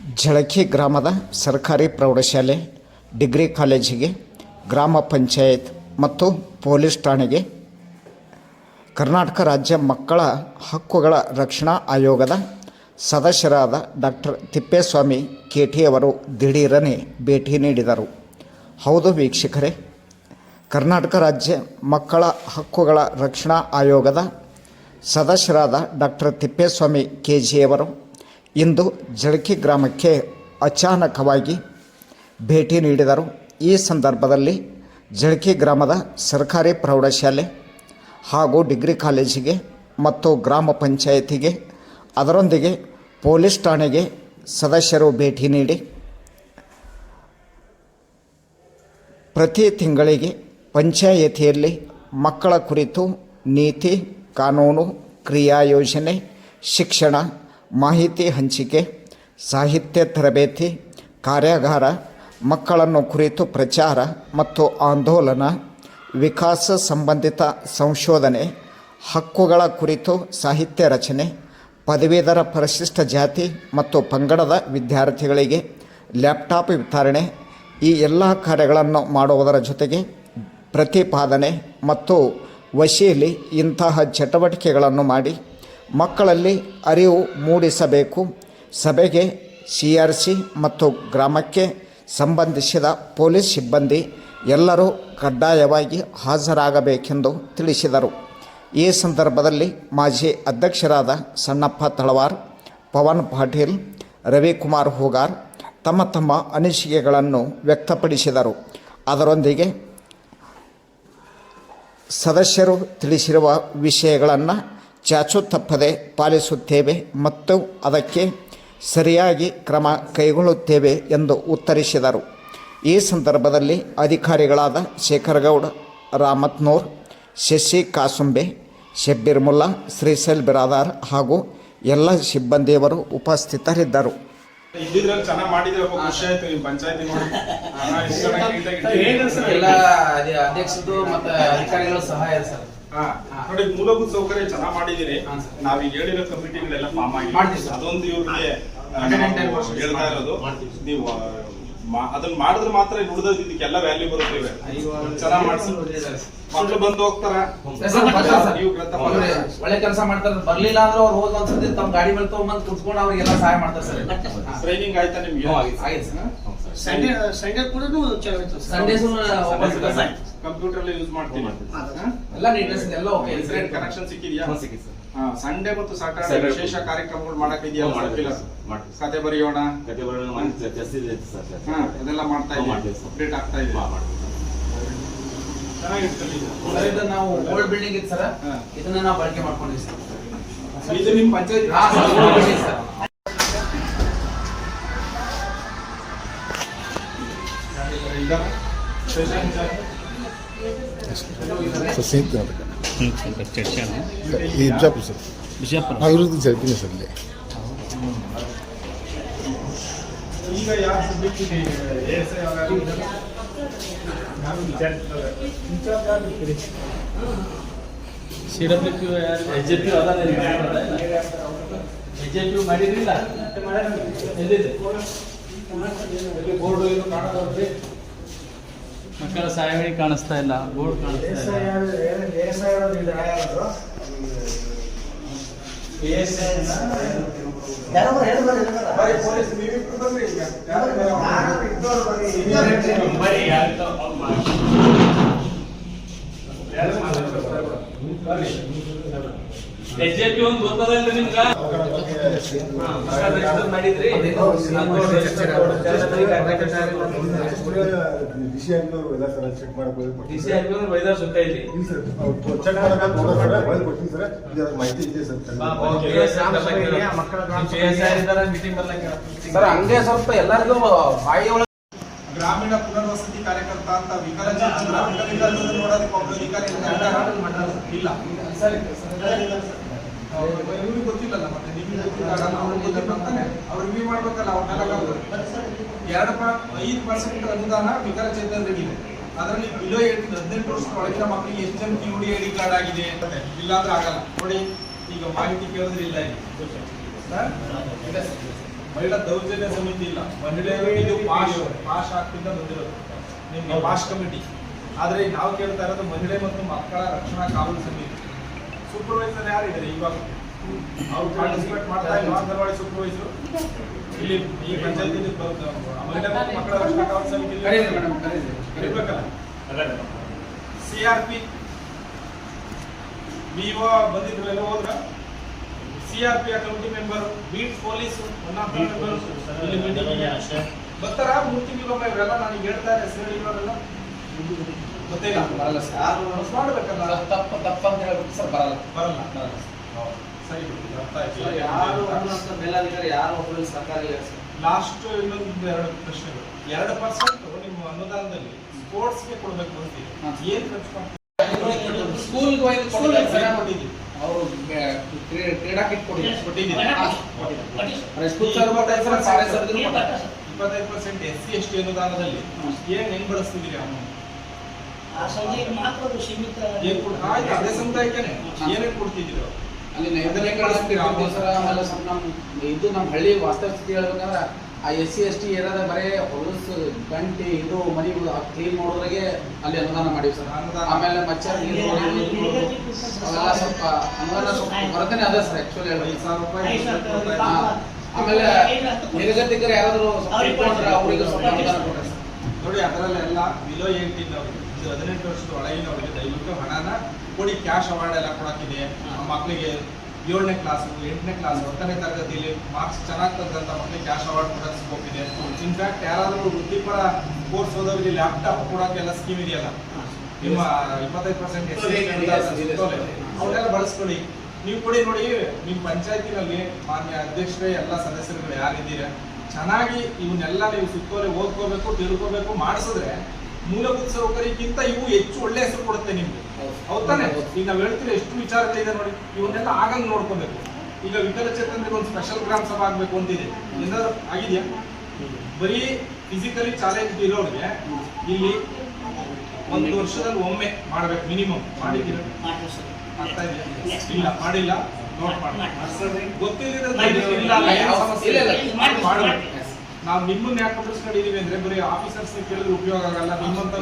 ಝಳಕಿ ಗ್ರಾಮದ ಸರ್ಕಾರಿ ಪ್ರೌಢಶಾಲೆ, ಡಿಗ್ರಿ ಕಾಲೇಜಿಗೆ, ಗ್ರಾಮ ಪಂಚಾಯತ್ ಮತ್ತು ಪೊಲೀಸ್ ಠಾಣೆಗೆ ಕರ್ನಾಟಕ ರಾಜ್ಯ ಮಕ್ಕಳ ಹಕ್ಕುಗಳ ರಕ್ಷಣಾ ಆಯೋಗದ ಸದಸ್ಯರಾದ ಡಾಕ್ಟರ್ ತಿಪ್ಪೇಸ್ವಾಮಿ ಕೆಟಿ ಅವರು ದಿಢೀರನೆ ಭೇಟಿ ನೀಡಿದರು. ಹೌದು ವೀಕ್ಷಕರೇ, ಕರ್ನಾಟಕ ರಾಜ್ಯ ಮಕ್ಕಳ ಹಕ್ಕುಗಳ ರಕ್ಷಣಾ ಆಯೋಗದ ಸದಸ್ಯರಾದ ಡಾಕ್ಟರ್ ತಿಪ್ಪೇಸ್ವಾಮಿ ಕೆ ಜಿಯವರು ಇಂದು ಜಳಕಿ ಗ್ರಾಮಕ್ಕೆ ಅಚಾನಕವಾಗಿ ಭೇಟಿ ನೀಡಿದರು. ಈ ಸಂದರ್ಭದಲ್ಲಿ ಜಳಕಿ ಗ್ರಾಮದ ಸರ್ಕಾರಿ ಪ್ರೌಢಶಾಲೆ ಹಾಗೂ ಡಿಗ್ರಿ ಕಾಲೇಜಿಗೆ ಮತ್ತು ಗ್ರಾಮ ಪಂಚಾಯತಿಗೆ ಅದರೊಂದಿಗೆ ಪೊಲೀಸ್ ಠಾಣೆಗೆ ಸದಸ್ಯರು ಭೇಟಿ ನೀಡಿ ಪ್ರತಿ ತಿಂಗಳಿಗೆ ಪಂಚಾಯತಿಯಲ್ಲಿ ಮಕ್ಕಳ ಕುರಿತು ನೀತಿ, ಕಾನೂನು, ಕ್ರಿಯಾ ಯೋಜನೆ, ಶಿಕ್ಷಣ ಮಾಹಿತಿ ಹಂಚಿಕೆ, ಸಾಹಿತ್ಯ ತರಬೇತಿ, ಕಾರ್ಯಾಗಾರ, ಮಕ್ಕಳನ್ನು ಕುರಿತು ಪ್ರಚಾರ ಮತ್ತು ಆಂದೋಲನ, ವಿಕಾಸ ಸಂಬಂಧಿತ ಸಂಶೋಧನೆ, ಹಕ್ಕುಗಳ ಕುರಿತು ಸಾಹಿತ್ಯ ರಚನೆ, ಪದವೀಧರ ಪರಿಶಿಷ್ಟ ಜಾತಿ ಮತ್ತು ಪಂಗಡದ ವಿದ್ಯಾರ್ಥಿಗಳಿಗೆ ಲ್ಯಾಪ್ಟಾಪ್ ವಿತರಣೆ, ಈ ಎಲ್ಲ ಕಾರ್ಯಗಳನ್ನು ಮಾಡುವುದರ ಜೊತೆಗೆ ಪ್ರತಿಪಾದನೆ ಮತ್ತು ವಶೀಲಿ ಇಂತಹ ಚಟುವಟಿಕೆಗಳನ್ನು ಮಾಡಿ ಮಕ್ಕಳಲ್ಲಿ ಅರಿವು ಮೂಡಿಸಬೇಕು. ಸಭೆಗೆ ಸಿ ಆರ್ ಸಿ ಮತ್ತು ಗ್ರಾಮಕ್ಕೆ ಸಂಬಂಧಿಸಿದ ಪೊಲೀಸ್ ಸಿಬ್ಬಂದಿ ಎಲ್ಲರೂ ಕಡ್ಡಾಯವಾಗಿ ಹಾಜರಾಗಬೇಕೆಂದು ತಿಳಿಸಿದರು. ಈ ಸಂದರ್ಭದಲ್ಲಿ ಮಾಜಿ ಅಧ್ಯಕ್ಷರಾದ ಸಣ್ಣಪ್ಪ ತಳವಾರ್, ಪವನ್ ಪಾಟೀಲ್, ರವಿಕುಮಾರ್ ಹೂಗಾರ್ ತಮ್ಮ ತಮ್ಮ ಅನಿಸಿಕೆಗಳನ್ನು ವ್ಯಕ್ತಪಡಿಸಿದರು. ಅದರೊಂದಿಗೆ ಸದಸ್ಯರು ತಿಳಿಸಿರುವ ವಿಷಯಗಳನ್ನು ಚಾಚು ತಪ್ಪದೆ ಪಾಲಿಸುತ್ತೇವೆ ಮತ್ತು ಅದಕ್ಕೆ ಸರಿಯಾಗಿ ಕ್ರಮ ಕೈಗೊಳ್ಳುತ್ತೇವೆ ಎಂದು ಉತ್ತರಿಸಿದರು. ಈ ಸಂದರ್ಭದಲ್ಲಿ ಅಧಿಕಾರಿಗಳಾದ ಶೇಖರಗೌಡ, ರಾಮತ್ನೂರ್, ಶಶಿ ಕಾಸುಂಬೆ ಶಬ್ಬೀರ್ ಮುಲ್ಲಾ ಶ್ರೀಶೈಲ್ ಬಿರಾದಾರ್ ಹಾಗೂ ಎಲ್ಲ ಸಿಬ್ಬಂದಿಯವರು ಉಪಸ್ಥಿತರಿದ್ದರು. ಇದ್ದಿದ್ರಲ್ಲಿ ಚೆನ್ನಾಗಿ ಮಾಡಿದ್ರೆ ಒಬ್ಬ ಖುಷಿ ಆಯ್ತು ನಿಮ್ ಪಂಚಾಯತಿ ನೋಡಿ. ಎಲ್ಲ ಅದೇ ಅಧ್ಯಕ್ಷದ್ದು ಮತ್ತೆ ಅಧಿಕಾರಿಗಳ ಸಹಾಯ ಸರ್. ಹಾ. ನೋಡಿ ಮೂಲಭೂತ ಸೌಕರ್ಯ ಚೆನ್ನಾಗಿ ಮಾಡಿದಿರಿ. ನಾವೀಗ ಹೇಳಿರೋ ಕಮಿಟಿಗಳೆಲ್ಲ ಫಾರ್ಮ್ ಆಗಿ. ಅದೊಂದು ಇವ್ರಿಗೆ ಹೇಳ್ತಾ ಇರೋದು. ಮಾಡ್ತೀವಿ. ನೀವು ಅದನ್ನ ಮಾಡಿದ್ರೆ ಮಾತ್ರ ಉಳಿದ ಇದಕ್ಕೆಲ್ಲ ವ್ಯಾಲ್ಯೂ ಬರುತ್ತೆ ಇವೆ. ಚೆನ್ನಾಗಿ ಮಾಡಿಸಿ. ಮಕ್ಳು ಬಂದು ಹೋಗ್ತಾರ. ಒಳ್ಳೆ ಕೆಲಸ ಮಾಡ್ತಾರೆ. ಬರ್ಲಿಲ್ಲ ಅಂದ್ರೆ ಅವ್ರು ಹೋದ್ ಒಂದ್ಸತಿ ತಮ್ಮ ಗಾಡಿ ಮೇಲೆ ತಗೊಂಡ್ಬಂದು ಕುತ್ಕೊಂಡು ಅವ್ರಿಗೆಲ್ಲ ಸಹಾಯ ಮಾಡ್ತಾರೆ ಸರ್. ಟ್ರೈನಿಂಗ್ ಆಯ್ತಾ ನಿಮ್ಗೆ? ಆಗಿದೆ ಸಂಡೇ ಸಂಡೇ ಕೂಡ ಸಂಡೇಸು ಕಂಪ್ಯೂಟರ್ ಯೂಸ್ ಮಾಡ್ತೀನಿ ಎಲ್ಲ ನೀಟ್ನೆಸ್ ಎಲ್ಲ ಓಕೆ ಇಂಟರ್ನೆಟ್ ಕನೆಕ್ಷನ್ ಸಿಕ್ಕಿದ್ಯಾ? ಸಿಕ್ಕಿದೆ ಸರ್. ಸಂಡೇ ಮತ್ತು ಸಾಟರ್ಡೆ ವಿಶೇಷ ಕಾರ್ಯಕ್ರಮಗಳು ಮಾಡಕ್ ಇದೆಯಾ. ಮಾಡ್ತೀವಿ. ಕತೆ ಬರೆಯೋಣ ಕತೆ ಬರೆಯೋಣ ಜಾಸ್ತಿ ಸರ್. ಹಾ, ಅದೆಲ್ಲ ಮಾಡ್ತಾ ಇದ್ದೀವಿ ಸರ್. ಅಪ್ಡೇಟ್ ಆಗ್ತಾ ಇದೆ ಹಾ, ಮಾಡ್ತೀವಿ ಸರ್. ಇದು. ಸರ್, ಇದು ನಾವು ಓಲ್ಡ್ ಬಿಲ್ಡಿಂಗ್ ಇತ್ತು ಸರ್ ಹಾ. ಇದನ್ನ ನಾವು ಬಳಕೆ ಮಾಡ್ಕೊಂಡಿವಿ ಸರ್ ಇದು ನಿಮ್ಮ ಪಂಚಾಯತ್ ಸರ್, ಸರ್ ಸಸಿಂತ ಈ ಬಿಜಾಪುರ ಸರ್ ನಾವು ಇರೋದು ಜರ್ಕಿನಿ ಸರ್ ಇಲ್ಲಿ ಈಗ ಯಾರು ಸಬ್ಜೆಕ್ಟ್ ಇದೆ ASI ಯಾವ್ದಾದ್ರು ಇದ್ದಾರಾ? ಯಾರು ಇಲ್ಲ. ಇನ್ಚಾರ್ಜ್ ಯಾರು ಇರ್ತೀರಿ? ಬೋರ್ಡು ಏನು ಕಾಣೋದವ್ರಿಗೆ ಮಕ್ಕಳ ಸಹಾಯವಾಣಿ ಕಾಣಿಸ್ತಾ ಇಲ್ಲ ಬೋರ್ಡ್ ಕಾಣಿಸ್ತಾ ಇಲ್ಲ. ಪೊಲೀಸ್ ನೀವಿಬ್ರು ಬರ್ರಿ ಬೇರೆ ಸರ್ ಜೆ ಪಿ ಒಂದು ಗೊತ್ತದಲ್ರಿ ನಿಮ್ಗ ಮಾಡಿದ್ರಿ ಚೆಕ್ ಆರ್ ಸರ್ ಸುತ್ತ ಇಲ್ಲಿ ಮಾಹಿತಿ ಇದೆ ಸರ್ ಸರ್ ಹಂಗೆ ಸ್ವಲ್ಪ ಎಲ್ಲರಿಗೂ ಬಾಯಿ ಗ್ರಾಮೀಣ ಪುನರ್ವಸತಿ ಕಾರ್ಯಕರ್ತ ಅಂತ ವಿಕಲಚೇತನ ಅಂಗವಿಕಲರನ್ನು ನೋಡೋದಕ್ಕೆ ಒಬ್ಬ ವಿಕಲ ಇಲ್ಲ. ಇವ್ರಿಗೆ ಗೊತ್ತಿಲ್ಲಲ್ಲ ಮತ್ತೆ ನಿಮ್ಗೆ ಗೊತ್ತಿಲ್ಲ ಗೊತ್ತಿಲ್ಲ ಅಂತಾನೆ. ಅವ್ರು ರಿವ್ಯೂ ಮಾಡ್ಬೇಕಲ್ಲ ಅವ್ರನ್ನೆಲ್ಲ ಎರಡು ಐದು ಪರ್ಸೆಂಟ್ ಅನುದಾನ ವಿಕಲಚೇತನರಿಗಿದೆ ಅದರಲ್ಲಿ ಬಿಲೋ ಏಟ್ ಹದಿನೆಂಟು ವರ್ಷ ಒಳಗಿನ ಮಕ್ಕಳಿಗೆ ಎಷ್ಟು ಜನ Q D I, D card ಆಗಿದೆ ಇಲ್ಲಾಂದ್ರೆ ಆಗಲ್ಲ. ನೋಡಿ, ಈಗ ಮಾಹಿತಿ ಕೇಳಿದ್ರೆ ಇಲ್ಲ. ಸರ್? ಮಹಿಳಾ ದೌರ್ಜನ್ಯ ಸಮಿತಿ ಇಲ್ಲ. ಮಹಿಳೆಯರು ಇದು ಪಾಶ್ ಪಾಶ್ ಆಗ್ತಿಂದ ಬಂದಿರೋದು. ನಿಮ್ಗೆ ಪಾಶ್ ಕಮಿಟಿ. ಆದ್ರೆ ನಾವು ಕೇಳ್ತಾ ಇರೋದು ಮಹಿಳೆ ಮತ್ತು ಮಕ್ಕಳ ರಕ್ಷಣಾ ಕಾವಲು ಸಮಿತಿ. ಸೂಪರ್ವೈಸರ್ ಯಾರು ಇದ್ದಾರೆ ಇವಾಗ ಅವ್ರು ಪಾರ್ಟಿಸಿಪೇಟ್ ಮಾಡ್ತಾ ಇಲ್ಲ ಅಂಗನವಾಡಿ ಸೂಪರ್ವೈಸರ್ ಇಲ್ಲಿ ಈ ಪಂಚಾಯತಿ ಮಕ್ಕಳ ರಕ್ಷಣಾ council C R P B ಬಂದಿದ್ರು ಎಲ್ಲ ಹೋದ್ರ? C R P committee member beat police one of member ಇಲ್ಲಿ ಮೀಟಿಂಗ್ ಬರ್ತಾರ? ಮೂರ್ತಿ ಇವರೆಲ್ಲ ನನಗೆ ಹೇಳ್ತಾ ಹೆಸರು ಹೇಳಿರೋರೆಲ್ಲ ಗೊತ್ತಿಲ್ಲ ಬರಲ್ಲ ಸರ್. ಮಸ್ತ್ ಮಾಡ್ಬೇಕಲ್ಲ? ತಪ್ಪ ತಪ್ಪ ಅಂತ ಹೇಳ್ಬಿಟ್ಟು ಸರ್ ಬರಲ್ಲ. ಬರಲ್ಲ. ಬರಲ್ಲ. ಸರಿ ಅರ್ಥ ಆಯ್ತು. ಯಾರು ಮೇಲಾಧಿಕಾರಿ ಯಾರು ಒಬ್ಬರು ಸರ್ಕಾರ ಇಲ್ಲ ಸರ್. ಲಾಸ್ಟ್ ಇನ್ನೊಂದು ಎರಡು ಪ್ರಶ್ನೆಗಳು. ಎರಡು ಪರ್ಸೆಂಟ್ ನಿಮ್ಮ ಅನುದಾನದಲ್ಲಿ ಸ್ಪೋರ್ಟ್ಸ್ಗೆ ಕೊಡ್ಬೇಕು ಅಂತೀವಿ ಏನು ಖರ್ಚು ಮಾಡ್ತೀವಿ ಸ್ಕೂಲ್ಗೆ ಹೋಗಿ ಸ್ಕೂಲ್ ಕೊಡ್ತಾರೆ? ಕೊಟ್ಟಿದ್ದೀವಿ. ಅವರು ಕ್ರೀಡಾ ಕಿಟ್ ಕೊಡಿ ಕೊಟ್ಟಿದ್ದೀವಿ. ಸ್ಕೂಲ್ ಸರ್ ಸರ್ ಇಪ್ಪತ್ತೈದು percent. S C S T ಅನುದಾನದಲ್ಲಿ ಏನ್ ಹೆಂಗ್ ಬಳಸ್ತಿದ್ದೀರಿ ಅಮೌಂಟ್? ಏನ್ ಆಯ್ತು ಅದೇ ಅಲ್ಲಿ ಆಮೇಲೆ ಸ್ವಲ್ಪ ಇದು ನಮ್ಮ ಹಳ್ಳಿ ವಾಸ್ತವ ಸ್ಥಿತಿ ಹೇಳ್ಬೇಕಂದ್ರೆ ಆ ಎಸ್ ಸಿ ಎಸ್ ಟಿ ಏರಿಯಾದ ಬರೀ ಹೊಲಸು ಗಂಟೆ ಇದು ಮನೆ ಕ್ಲೀನ್ ಮಾಡೋದ್ರಾಗೆ ಅಲ್ಲಿ ಅನುದಾನ ಮಾಡಿವಿ ಸರ್. ಆಮೇಲೆ ಹೊಡೆಯೋದು, ಅವೆಲ್ಲ ಸ್ವಲ್ಪ ಅದ ಸರ್ ಆಕ್ಚುಲಿ ಐದು. ಆಮೇಲೆ ನಿರ್ಗತಿಕರು ಅವ್ರಿಗೆ ನೋಡಿ ಅದರಲ್ಲೆಲ್ಲ ಬಿಲೋ ಏಯ್ಟೀನ್ ಅವರಿಗೆ ಇದು ಹದಿನೆಂಟು ವರ್ಷದ ಒಳಗಿನವರಿಗೆ ದಯವಿಟ್ಟು ಹಣನ ಕೊಡಿ ಕ್ಯಾಶ್ ಅವಾರ್ಡ್ ಎಲ್ಲ ಕೊಡಕ್ಕಿದೆ. ಆ ಮಕ್ಕಳಿಗೆ ಏಳನೇ ಕ್ಲಾಸ್ ಎಂಟನೇ ಕ್ಲಾಸ್ ಹತ್ತನೇ ತರಗತಿಯಲ್ಲಿ ಮಾರ್ಕ್ಸ್ ಚೆನ್ನಾಗಿ ತಂದಂತ ಮಕ್ಕಳಿಗೆ ಕ್ಯಾಶ್ ಅವಾರ್ಡ್ ಕೂಡ ಸಿಗೋಗಿದೆ ಇನ್ಫ್ಯಾಕ್ಟ್ ಯಾರಾದರೂ ವೃತ್ತಿಪರ ಕೋರ್ಸ್ ಓದೋರಿಗೆ ಲ್ಯಾಪ್ಟಾಪ್ ಕೊಡೋಕೆಲ್ಲ ಸ್ಕೀಮ್ ಇದೆಯಲ್ಲ? ನಿಮ್ಮ ಇಪ್ಪತ್ತೈದು ಪರ್ಸೆಂಟ್ ಅವನ್ನೆಲ್ಲ ಬಳಸ್ಕೊಳ್ಳಿ. ನೀವು ಕೊಡಿ ನೋಡಿ ನಿಮ್ಮ ಪಂಚಾಯತಿನಲ್ಲಿ ಮಾನ್ಯ ಅಧ್ಯಕ್ಷರೇ ಎಲ್ಲ ಸದಸ್ಯರುಗಳು ಯಾರಿದ್ದೀರಾ? ಚೆನ್ನಾಗಿ ಇವನ್ನೆಲ್ಲ ನೀವು ಸುತ್ತೋಲೆ ಓದ್ಕೋಬೇಕು ತಿಳ್ಕೋಬೇಕು ಮಾಡಿಸಿದ್ರೆ ಮೂಲಭೂತ ಸೌಕರ್ಯಕ್ಕಿಂತ ಇವು ಹೆಚ್ಚು ಒಳ್ಳೆ ಹೆಸರು ಕೊಡುತ್ತೆ ನಿಮ್ಗೆ. ಹೌದಾನೆ ಈಗ ನಾವು ಹೇಳ್ತೀವಿ ಎಷ್ಟು ವಿಚಾರಗಳಿದೆ ನೋಡಿ ಇವನ್ನೆಲ್ಲ ಆಗಂಗ್ ನೋಡ್ಕೋಬೇಕು. ಈಗ ವಿಕಲಚೇತನರಿಗೆ ಒಂದು ಸ್ಪೆಷಲ್ ಗ್ರಾಮ ಸಭಾ ಆಗ್ಬೇಕು ಅಂತಿದೆ. ಏನಾದ್ರು ಆಗಿದೆಯಾ? ಬರೀ ಫಿಸಿಕಲಿ ಚಾಲೆಂಜ್ ಇರೋರಿಗೆ ಇಲ್ಲಿ ಒಂದು ವರ್ಷದಲ್ಲಿ ಒಮ್ಮೆ ಮಾಡ್ಬೇಕು ಮಿನಿಮಮ್ ಮಾಡಿದ್ದೀರಾ? ಇಲ್ಲ ಮಾಡಿಲ್ಲ. ನೋಟ್ ಮಾಡಿ. ಗೊತ್ತಿಲ್ಲದ ನಾವು ನಿಮ್ಮನ್ನ ಯಾಕೆ ಕೊಡಿಸ್ಕೊಂಡಿದೀವಿ ಅಂದ್ರೆ ಬರೀ ಆಫೀಸರ್ಸ್ ಕೇಳಿದ್ರೆ ಉಪಯೋಗ ಆಗಲ್ಲ ನಿಮ್ಮಂತ.